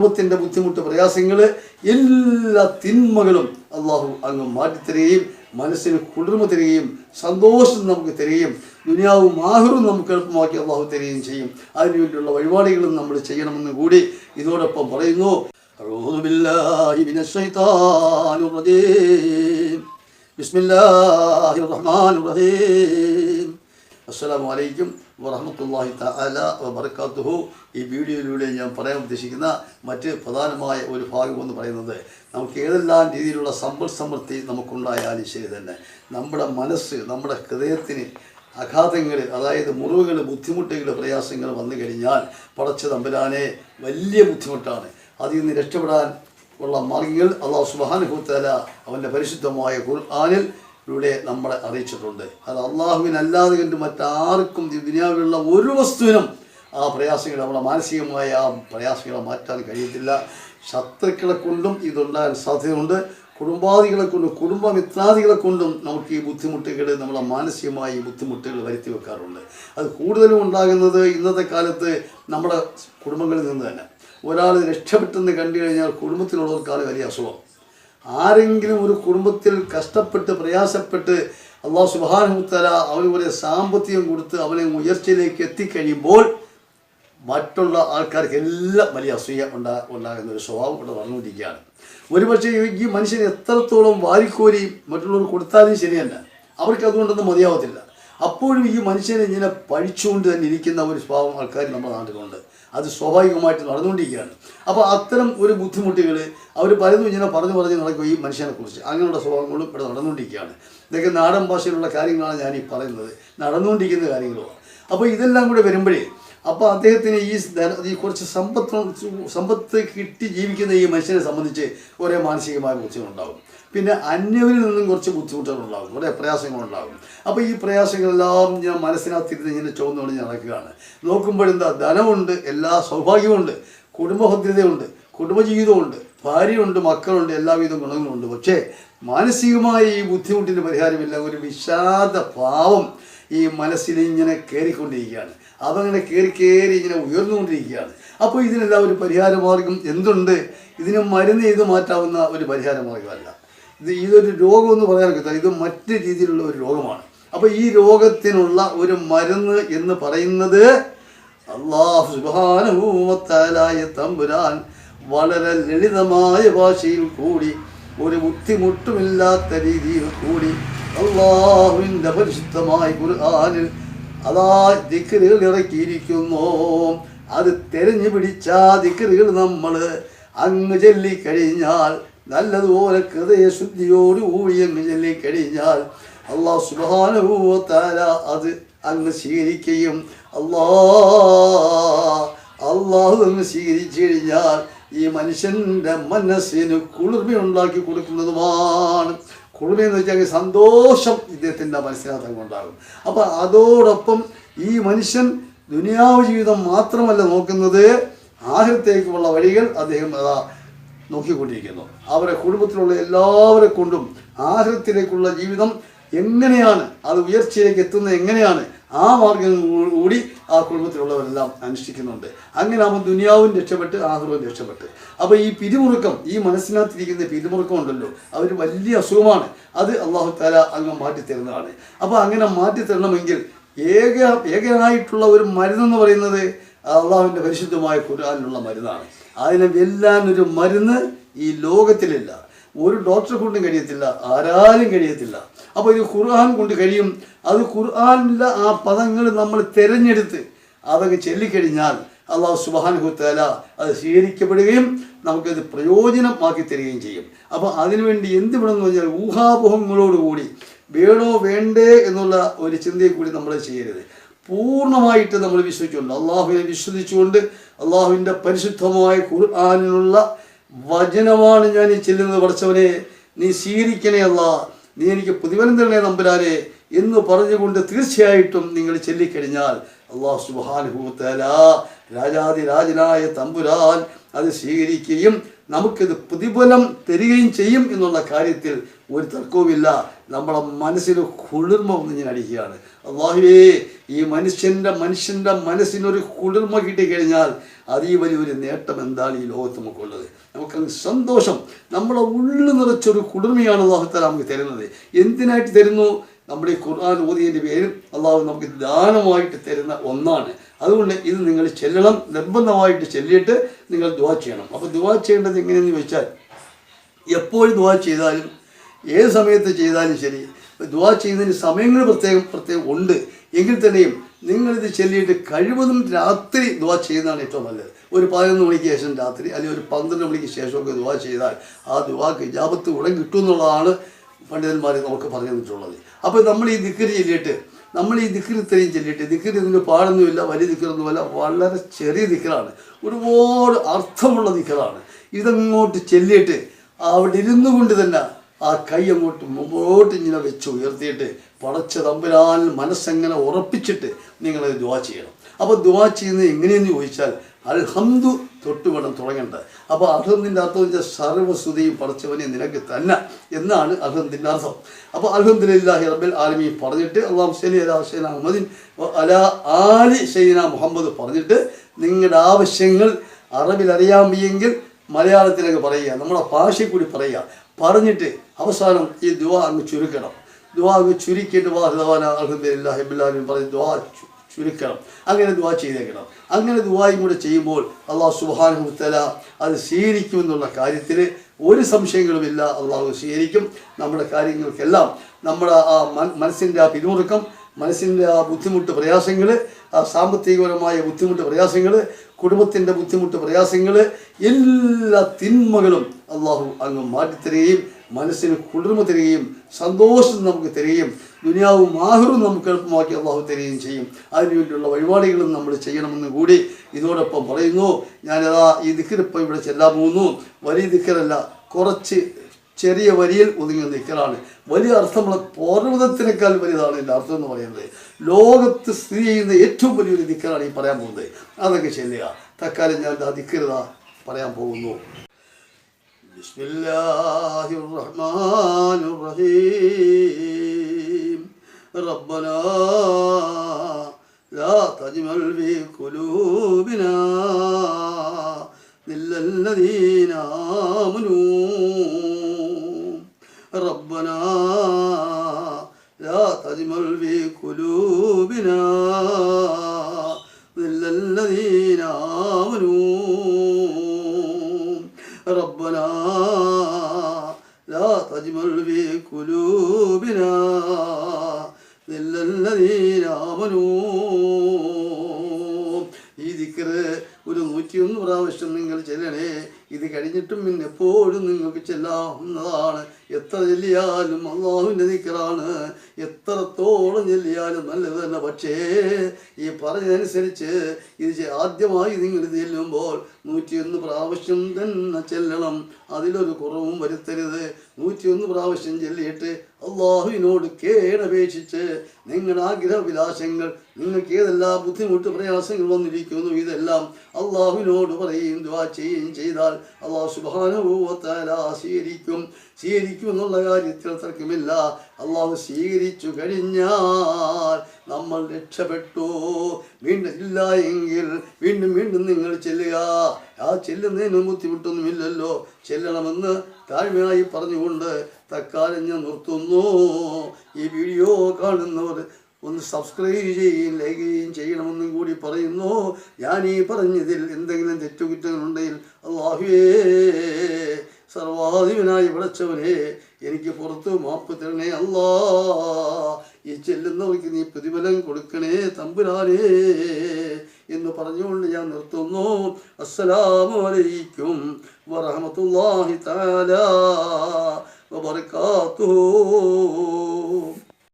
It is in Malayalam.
കുടുംബത്തിന്റെ ബുദ്ധിമുട്ട് പ്രയാസങ്ങൾ എല്ലാ തിന്മകളും അള്ളാഹു അങ്ങ് മാറ്റി തരികയും മനസ്സിന് കുളിർമ തരികയും സന്തോഷം നമുക്ക് തരികയും ദുനിയാവും ആഹുറും നമുക്ക് എളുപ്പമാക്കി അള്ളാഹു തരികയും ചെയ്യും. അതിനുവേണ്ടിയുള്ള വഴിപാടുകളും നമ്മൾ ചെയ്യണമെന്ന് കൂടി ഇതോടൊപ്പം പറയുന്നു. ബിസ്മില്ലാഹിർ റഹ്മാനിർ റഹീം. അസ്സാം വലൈക്കും വറഹമത്തല്ലാഹി തല വർക്കാത്തുഹു ഈ വീഡിയോയിലൂടെ ഞാൻ പറയാൻ ഉദ്ദേശിക്കുന്ന മറ്റ് പ്രധാനമായ ഒരു ഭാഗമെന്ന് പറയുന്നത് നമുക്ക് ഏതെല്ലാം രീതിയിലുള്ള സമ്പൽ സമൃദ്ധി നമുക്കുണ്ടായാലും ശരി തന്നെ. നമ്മുടെ മനസ്സ് നമ്മുടെ ഹൃദയത്തിന് അഘാതങ്ങൾ അതായത് മുറിവുകൾ ബുദ്ധിമുട്ടുകൾ പ്രയാസങ്ങൾ വന്നു കഴിഞ്ഞാൽ പടച്ച തമ്പുരാനെ വലിയ ബുദ്ധിമുട്ടാണ്. അതിൽ നിന്ന് രക്ഷപ്പെടാൻ ഉള്ള മാർഗങ്ങൾ അള്ളാഹു സുബാനുഭൂത്തല അവന്റെ പരിശുദ്ധമായ ഖുർആാനിൽ ിലൂടെ നമ്മളെ അറിയിച്ചിട്ടുണ്ട്. അത് അള്ളാഹുവിനല്ലാതെ കണ്ട് മറ്റാർക്കും ദുനിയാവിലുള്ള ഒരു വസ്തുവിനും ആ പ്രയാസങ്ങൾ നമ്മളെ മാനസികമായ ആ പ്രയാസങ്ങളെ മാറ്റാൻ കഴിയത്തില്ല. ശത്രുക്കളെ കൊണ്ടും ഇതുണ്ടാകാൻ സാധ്യതയുണ്ട്. കുടുംബാദികളെ കൊണ്ടും കുടുംബമിത്രാദികളെ കൊണ്ടും നമുക്ക് ഈ ബുദ്ധിമുട്ടുകൾ നമ്മളെ മാനസികമായി ബുദ്ധിമുട്ടുകൾ വരുത്തി വെക്കാറുണ്ട്. അത് കൂടുതലും ഉണ്ടാകുന്നത് ഇന്നത്തെ കാലത്ത് നമ്മുടെ കുടുംബങ്ങളിൽ നിന്ന് തന്നെ. ഒരാൾ രക്ഷപ്പെട്ടെന്ന് കണ്ടു കഴിഞ്ഞാൽ കുടുംബത്തിലുള്ളവർക്കാണ് വലിയ അസുഖം. ആരെങ്കിലും ഒരു കുടുംബത്തിൽ കഷ്ടപ്പെട്ട് പ്രയാസപ്പെട്ട് അള്ളാഹു സുബാനുത്തല ഒരു സാമ്പത്തികം കൊടുത്ത് അവനെ ഉയർച്ചയിലേക്ക് എത്തിക്കഴിയുമ്പോൾ മറ്റുള്ള ആൾക്കാർക്ക് എല്ലാം വലിയ അസൂയ ഉണ്ടാ ഉണ്ടാകുന്ന ഒരു സ്വഭാവം ഇവിടെ വളർന്നുകൊണ്ടിരിക്കുകയാണ്. ഒരുപക്ഷെ ഈ മനുഷ്യൻ എത്രത്തോളം വാരിക്കോരി മറ്റുള്ളവർ കൊടുത്താലും ശരിയല്ല. അവർക്ക് അതുകൊണ്ടൊന്നും മതിയാവത്തില്ല. അപ്പോഴും ഈ മനുഷ്യനെ ഇങ്ങനെ പഴിച്ചുകൊണ്ട് തന്നെ ഇരിക്കുന്ന ഒരു സ്വഭാവം ആൾക്കാർ നമ്മുടെ നാട്ടിലുണ്ട്. അത് സ്വാഭാവികമായിട്ട് നടന്നുകൊണ്ടിരിക്കുകയാണ്. അപ്പോൾ അത്തരം ഒരു ബുദ്ധിമുട്ടുകൾ അവർ പലതും ഇങ്ങനെ പറഞ്ഞു പറഞ്ഞ് നടക്കും ഈ മനുഷ്യനെക്കുറിച്ച് അങ്ങനെയുള്ള സ്വഭാവങ്ങളും ഇവിടെ നടന്നുകൊണ്ടിരിക്കുകയാണ്. ഇതൊക്കെ നാടൻ ഭാഷയിലുള്ള കാര്യങ്ങളാണ് ഞാൻ ഈ പറയുന്നത്. നടന്നുകൊണ്ടിരിക്കുന്ന കാര്യങ്ങളുമാണ്. അപ്പോൾ ഇതെല്ലാം കൂടെ വരുമ്പോഴേ അപ്പോൾ അദ്ദേഹത്തിന് ഈ ഈ കുറച്ച് സമ്പത്ത് സമ്പത്ത് കിട്ടി ജീവിക്കുന്ന ഈ മനുഷ്യനെ സംബന്ധിച്ച് കുറേ മാനസികമായ ബുദ്ധിമുട്ടുണ്ടാകും പിന്നെ അന്യവരിൽ നിന്നും കുറച്ച് ബുദ്ധിമുട്ടുകളുണ്ടാകും കുറേ പ്രയാസങ്ങളുണ്ടാകും അപ്പോൾ ഈ പ്രയാസങ്ങളെല്ലാം ഞാൻ മനസ്സിനകത്തിരുന്ന് ഇങ്ങനെ ചുവന്നുകൊണ്ട് നടക്കുകയാണ്. നോക്കുമ്പോഴെന്താ? ധനമുണ്ട് എല്ലാ സൗഭാഗ്യമുണ്ട് കുടുംബഭദ്രതയുണ്ട് കുടുംബജീവിതമുണ്ട് ഭാര്യയുണ്ട് മക്കളുണ്ട് എല്ലാവിധ ഗുണങ്ങളുണ്ട്. പക്ഷേ മാനസികമായ ഈ ബുദ്ധിമുട്ടിന് പരിഹാരമില്ല ഒരു വിഷാദ ഭാവം ഈ മനസ്സിനെ ഇങ്ങനെ കയറിക്കൊണ്ടിരിക്കുകയാണ്. അതങ്ങനെ കയറി കയറി ഇങ്ങനെ ഉയർന്നുകൊണ്ടിരിക്കുകയാണ്. അപ്പോൾ ഇതിനെല്ലാം ഒരു പരിഹാരമാർഗം? എന്തുണ്ട്? ഇതിന് മരുന്ന് ചെയ്ത് മാറ്റാവുന്ന ഒരു പരിഹാര മാർഗമല്ല ഇത് ഇതൊരു രോഗമെന്ന് പറയാൻ ഇത് മറ്റു രീതിയിലുള്ള ഒരു രോഗമാണ്. അപ്പോൾ ഈ രോഗത്തിനുള്ള ഒരു മരുന്ന് എന്ന് പറയുന്നത് അള്ളാഹു സുബാനുഭൂമത്താലായ തമ്പുരാൻ വളരെ ലളിതമായ ഭാഷയിൽ കൂടി ഒരു ബുദ്ധിമുട്ടുമില്ലാത്ത രീതിയിൽ കൂടി അള്ളാഹുവിന്റെ പരിശുദ്ധമായ ഖുർആനിൽ അതാ ദിക്കറുകൾ ഇറക്കിയിരിക്കുന്നു. അത് തെരഞ്ഞു പിടിച്ച ദിക്കറുകൾ നമ്മൾ അങ്ങ് ചൊല്ലിക്കഴിഞ്ഞാൽ നല്ലതുപോലെ ഹൃദയശുദ്ധിയോടുകൂടി അങ്ങ് ചൊല്ലിക്കഴിഞ്ഞാൽ അള്ളാ സുബാനുഭൂത്താല അത് അങ്ങ് സ്വീകരിക്കുകയും അള്ളാ അള്ളാഹു അങ്ങ് സ്വീകരിച്ചു കഴിഞ്ഞാൽ ഈ മനുഷ്യന്റെ മനസ്സിന് കുളിർമയുണ്ടാക്കി കൊടുക്കുന്നതുമാണ്. കുളിർമയെന്ന് വെച്ചാൽ സന്തോഷം ഇദ്ദേഹത്തിന്റെ മനസ്സിനകത്ത് ഉണ്ടാകും അപ്പം അതോടൊപ്പം ഈ മനുഷ്യൻ ദുനിയാവ് ജീവിതം മാത്രമല്ല നോക്കുന്നത് ആഹൃത്തേക്കുള്ള വഴികൾ അദ്ദേഹം അതാ നോക്കിക്കൊണ്ടിരിക്കുന്നു. അവരെ കുടുംബത്തിലുള്ള എല്ലാവരെ കൊണ്ടും ആഹൃത്തിലേക്കുള്ള ജീവിതം എങ്ങനെയാണ് അത് ഉയർച്ചയിലേക്ക് എത്തുന്നത് എങ്ങനെയാണ് ആ മാർഗം കൂടി ആ കുടുംബത്തിലുള്ളവരെല്ലാം അനുഷ്ഠിക്കുന്നുണ്ട്. അങ്ങനെ അവൻ ദുനിയാവും രക്ഷപ്പെട്ട് ആഹ്റവും രക്ഷപ്പെട്ട്. അപ്പോൾ ഈ പിരിമുറുക്കം ഈ മനസ്സിനകത്തിരിക്കുന്ന പിരിമുറുക്കം ഉണ്ടല്ലോ അവർ വലിയ അസുഖമാണ്. അത് അള്ളാഹു താല അങ്ങ് മാറ്റിത്തരുന്നതാണ്. അപ്പോൾ അങ്ങനെ മാറ്റിത്തരണമെങ്കിൽ ഏക ഏകനായിട്ടുള്ള ഒരു മരുന്നെന്ന് പറയുന്നത് അള്ളാഹുവിന്റെ പരിശുദ്ധമായ ഖുർആാനിലുള്ള മരുന്നാണ്. അതിനെ വെല്ലാൻ ഒരു മരുന്ന് ഈ ലോകത്തിലില്ല. ഒരു ഡോക്ടറെ കൊണ്ടും കഴിയത്തില്ല ആരാലും കഴിയത്തില്ല. അപ്പോൾ ഇത് ഖുർആൻ കൊണ്ട് കഴിയും. അത് ഖുർആാനിലെ ആ പദങ്ങൾ നമ്മൾ തിരഞ്ഞെടുത്ത് അതങ്ങ് ചൊല്ലിക്കഴിഞ്ഞാൽ അള്ളാഹു സുബാനുഹുത്തല അത് സ്വീകരിക്കപ്പെടുകയും നമുക്കത് പ്രയോജനമാക്കി തരികയും ചെയ്യും. അപ്പോൾ അതിനുവേണ്ടി എന്ത് വേണമെന്ന് പറഞ്ഞാൽ ഊഹാപോഹങ്ങളോടുകൂടി വേണോ വേണ്ടേ എന്നുള്ള ഒരു ചിന്തയെ കൂടി നമ്മൾ ചെയ്യരുത്. പൂർണമായിട്ട് നമ്മൾ വിശ്വസിച്ചുകൊണ്ട് അള്ളാഹുവിനെ വിശ്വസിച്ചുകൊണ്ട് അള്ളാഹുവിന്റെ പരിശുദ്ധമായ ഖുർആാനിനുള്ള വചനമാണ് ഞാൻ ചെല്ലുന്നത് പഠിച്ചവനെ നീ സ്വീകരിക്കണേ അല്ല നീ എനിക്ക് പ്രതിഫലം തരണേ നമ്പുരാനെ എന്ന് പറഞ്ഞുകൊണ്ട് തീർച്ചയായിട്ടും നിങ്ങൾ ചൊല്ലിക്കഴിഞ്ഞാൽ അള്ളാഹു സുബാനുഭൂത്തല രാജാതിരാജനായ തമ്പുരാൻ അത് സ്വീകരിക്കുകയും നമുക്കിത് പ്രതിഫലം തരികയും ചെയ്യും എന്നുള്ള കാര്യത്തിൽ ഒരു തർക്കവുമില്ല. നമ്മളെ മനസ്സിന് കുളിർമ ഒന്ന് ഞാൻ അടിക്കുകയാണ്. അള്ളാഹുവേ ഈ മനുഷ്യന്റെ മനുഷ്യന്റെ മനസ്സിനൊരു കുളിർമ കിട്ടിക്കഴിഞ്ഞാൽ അതീ വലിയൊരു നേട്ടം എന്താണ് ഈ ലോകത്ത് നമുക്കുള്ളത്? നമുക്ക് സന്തോഷം. നമ്മളെ ഉള്ളിൽ നിറച്ചൊരു കുളിർമയാണ് അള്ളാഹുത്താല നമുക്ക് തരുന്നത്. എന്തിനായിട്ട് തരുന്നു? നമ്മുടെ ഈ ഖുർആൻ ഓതിയതിന്റെ പേരും അള്ളാഹു നമുക്ക് ദാനമായിട്ട് തരുന്ന ഒന്നാണ്. അതുകൊണ്ട് ഇത് നിങ്ങൾ ചെല്ലണം നിർബന്ധമായിട്ട് ചെല്ലിയിട്ട് നിങ്ങൾ ദുവാ ചെയ്യണം. അപ്പോൾ ദുവാ ചെയ്യേണ്ടത് എങ്ങനെയെന്ന് ചോദിച്ചാൽ എപ്പോൾ ദുവാ ചെയ്താലും ഏത് സമയത്ത് ചെയ്താലും ശരി ദുവാ ചെയ്യുന്നതിന് സമയങ്ങൾ പ്രത്യേകം പ്രത്യേകം ഉണ്ട്. എങ്കിൽ തന്നെയും നിങ്ങളിത് ചെല്ലിയിട്ട് കഴിവതും രാത്രി ദുവാ ചെയ്യുന്നതാണ് ഏറ്റവും നല്ലത്. ഒരു പതിനൊന്ന് മണിക്ക് ശേഷം രാത്രി അല്ലെങ്കിൽ ഒരു പന്ത്രണ്ട് മണിക്ക് ശേഷമൊക്കെ ദുവാ ചെയ്താൽ ആ ദുവാക്ക് ഇജാബത്ത് ഉടൻ കിട്ടും എന്നുള്ളതാണ് പണ്ഡിതന്മാർ നമുക്ക് പറഞ്ഞു തന്നിട്ടുള്ളത്. അപ്പോൾ നമ്മൾ ഈ ദിക്കരി ചൊല്ലിയിട്ട് നമ്മൾ ഈ ദിക്കർ ഇത്രയും ചൊല്ലിയിട്ട് ദിക്കർ ഇതിന് പാടൊന്നുമില്ല വലിയ ദിക്കറൊന്നുമല്ല വളരെ ചെറിയ ദിക്കറാണ് ഒരുപാട് അർത്ഥമുള്ള ദിക്കറാണ് ഇതങ്ങോട്ട് ചെല്ലിയിട്ട് അവിടെ ഇരുന്നു കൊണ്ട് തന്നെ ആ കൈ അങ്ങോട്ട് മുമ്പോട്ട് ഇങ്ങനെ വെച്ച് ഉയർത്തിയിട്ട് പടച്ച തമ്പുരാൻ മനസ്സെങ്ങനെ ഉറപ്പിച്ചിട്ട് നിങ്ങളത് ദുവാ ചെയ്യണം. അപ്പോൾ ദുവാ ചെയ്യുന്നത് എങ്ങനെയെന്ന് ചോദിച്ചാൽ അൽഹംദു തൊട്ട് തുടങ്ങേണ്ടത്. അപ്പോൾ അർഹന്തിന്റെ അർത്ഥം വെച്ചാൽ സർവസ്തുതിയും പടച്ചവനെ നിനക്ക് തന്നെ എന്നാണ് അർഹന്തിന്റെ അർത്ഥം. അപ്പോൾ അൽഹന്ദില്ലാഹി റബ്ബിൽ ആലമി പറഞ്ഞിട്ട് അള്ളാഹു സലി അലാ സൈന അഹമ്മദിൻ അലാ ആലി സൈന മുഹമ്മദ് പറഞ്ഞിട്ട് നിങ്ങളുടെ ആവശ്യങ്ങൾ അറബിൽ അറിയാൻ വയ്യെങ്കിൽ മലയാളത്തിലേക്ക് പറയുക നമ്മുടെ ഭാഷയിൽ കൂടി പറയുക. പറഞ്ഞിട്ട് അവസാനം ഈ ദുവാ അങ്ങ് ചുരുക്കണം. ദുവാ അങ്ങ് ചുരുക്കിയിട്ട് വാഹുദാന അലഹദില്ലാഹി ബില്ലാഹിൻ പറഞ്ഞ് ദുവാ ചുരുക്കണം. അങ്ങനെ ദുവാ ചെയ്തേക്കണം. അങ്ങനെ ദുവായും കൂടെ ചെയ്യുമ്പോൾ അള്ളാഹു സുബാനുത്തല അത് സ്വീകരിക്കുമെന്നുള്ള കാര്യത്തിൽ ഒരു സംശയങ്ങളുമില്ല. അള്ളാഹു സ്വീകരിക്കും. നമ്മുടെ കാര്യങ്ങൾക്കെല്ലാം നമ്മുടെ ആ മനസ്സിന്റെ ആ പിരിമുറുക്കം മനസ്സിന്റെ ആ ബുദ്ധിമുട്ട് പ്രയാസങ്ങൾ ആ സാമ്പത്തികപരമായ ബുദ്ധിമുട്ട് പ്രയാസങ്ങൾ കുടുംബത്തിന്റെ ബുദ്ധിമുട്ട് പ്രയാസങ്ങൾ എല്ലാ തിന്മകളും അള്ളാഹു അങ്ങ് മാറ്റിത്തരികയും മനസ്സിന് കുളിർമ തരികയും സന്തോഷം നമുക്ക് തരികയും ദുനിയാവും ആഹുറും നമുക്ക് എളുപ്പമാക്കി അള്ളാഹു തരികയും ചെയ്യും. അതിനുവേണ്ടിയുള്ള വഴിപാടുകളും നമ്മൾ ചെയ്യണമെന്ന് കൂടി ഇതോടൊപ്പം പറയുന്നു. ഞാനതാ ഈ ദിക്കറിപ്പോൾ ഇവിടെ ചെല്ലാൻ പോകുന്നു. വലിയ ദിക്കറല്ല കുറച്ച് ചെറിയ വരിയിൽ ഒതുങ്ങിയ നിൽക്കലാണ് വലിയ അർത്ഥമുള്ള പർവതത്തിനേക്കാൾ വലുതാണ് എന്റെ അർത്ഥം എന്ന് പറയുന്നത്. ലോകത്ത് സ്ഥിതി ചെയ്യുന്ന ഏറ്റവും വലിയൊരു ദിക്കറാണ് ഈ പറയാൻ പോകുന്നത്. അതൊക്കെ ചെല്ലുക തക്കാലം ഞാൻ ആ ദിക്കരുത പറയാൻ പോകുന്നു. بسم الله الرحمن الرحيم. ربنا لا تجمل في قلوبنا إلا الذين آمنوا. ربنا لا تجمل في قلوبنا إلا الذين آمنوا. ربنا لا تجمل في قلوبنا إلا الذين آمنوا. ഈ ദിക്കറ് ഒരു നൂറ്റിയൊന്ന് പ്രാവശ്യം നിങ്ങൾ ചെല്ലണേ ഇത് കഴിഞ്ഞിട്ടും പിന്നെ എപ്പോഴും നിങ്ങൾക്ക് ചെല്ലാവുന്നതാണ്. എത്ര ചെല്ലിയാലും അള്ളാഹുവിന്റെ ദിക്കറാണ് എത്രത്തോളം ചെല്ലിയാലും നല്ലത് തന്നെ. പക്ഷേ ഈ പറഞ്ഞതനുസരിച്ച് ഇത് ആദ്യമായി നിങ്ങൾ ചെല്ലുമ്പോൾ നൂറ്റിയൊന്ന് പ്രാവശ്യം തന്നെ ചെല്ലണം. അതിലൊരു കുറവും വരുത്തരുത്. നൂറ്റിയൊന്ന് പ്രാവശ്യം ചെല്ലിയിട്ട് അള്ളാഹുവിനോട് കേടപേക്ഷിച്ച് നിങ്ങളുടെ ആഗ്രഹവിലാസങ്ങൾ നിങ്ങൾക്ക് ഏതെല്ലാം ബുദ്ധിമുട്ട് പ്രയാസങ്ങൾ വന്നിരിക്കുന്നു ഇതെല്ലാം അള്ളാഹുവിനോട് പറയും ദ്വാ ചെയ്യുകയും ചെയ്താൽ അള്ളാഹു സുബാനുഭവത്താല സ്വീകരിക്കും സ്വീകരിക്കും. എന്നുള്ള കാര്യത്തിൽ തർക്കമില്ല. അള്ളാഹു സ്വീകരിച്ചു കഴിഞ്ഞാൽ നമ്മൾ രക്ഷപ്പെട്ടു. വീണ്ടും ഇല്ല എങ്കിൽ വീണ്ടും വീണ്ടും നിങ്ങൾ ചെല്ലുക. ആ ചെല്ലുന്നതിന് ബുദ്ധിമുട്ടൊന്നുമില്ലല്ലോ. ചെല്ലണമെന്ന് താഴ്മയായി പറഞ്ഞുകൊണ്ട് തക്കാലം ഞാൻ നിർത്തുന്നു. ഈ വീഡിയോ കാണുന്നവർ ഒന്ന് സബ്സ്ക്രൈബ് ചെയ്യുകയും ലൈക്ക് ചെയ്യുകയും ചെയ്യണമെന്നും കൂടി പറയുന്നു. ഞാൻ ഈ പറഞ്ഞതിൽ എന്തെങ്കിലും തെറ്റുകുറ്റങ്ങളുണ്ടെങ്കിൽ അള്ളാഹുവേ സർവാധിപനായി വിളച്ചവനെ എനിക്ക് പുറത്ത് മാപ്പ് തരണേ അല്ലാ. ഈ ചെല്ലുന്നവർക്ക് നീ പ്രതിഫലം കൊടുക്കണേ തമ്പുരാനേ എന്ന് പറഞ്ഞുകൊണ്ട് ഞാൻ നിർത്തുന്നു. അസ്സലാമു അലൈക്കും വറഹമത്തുള്ളാഹി തആല വബറകാതുഹു.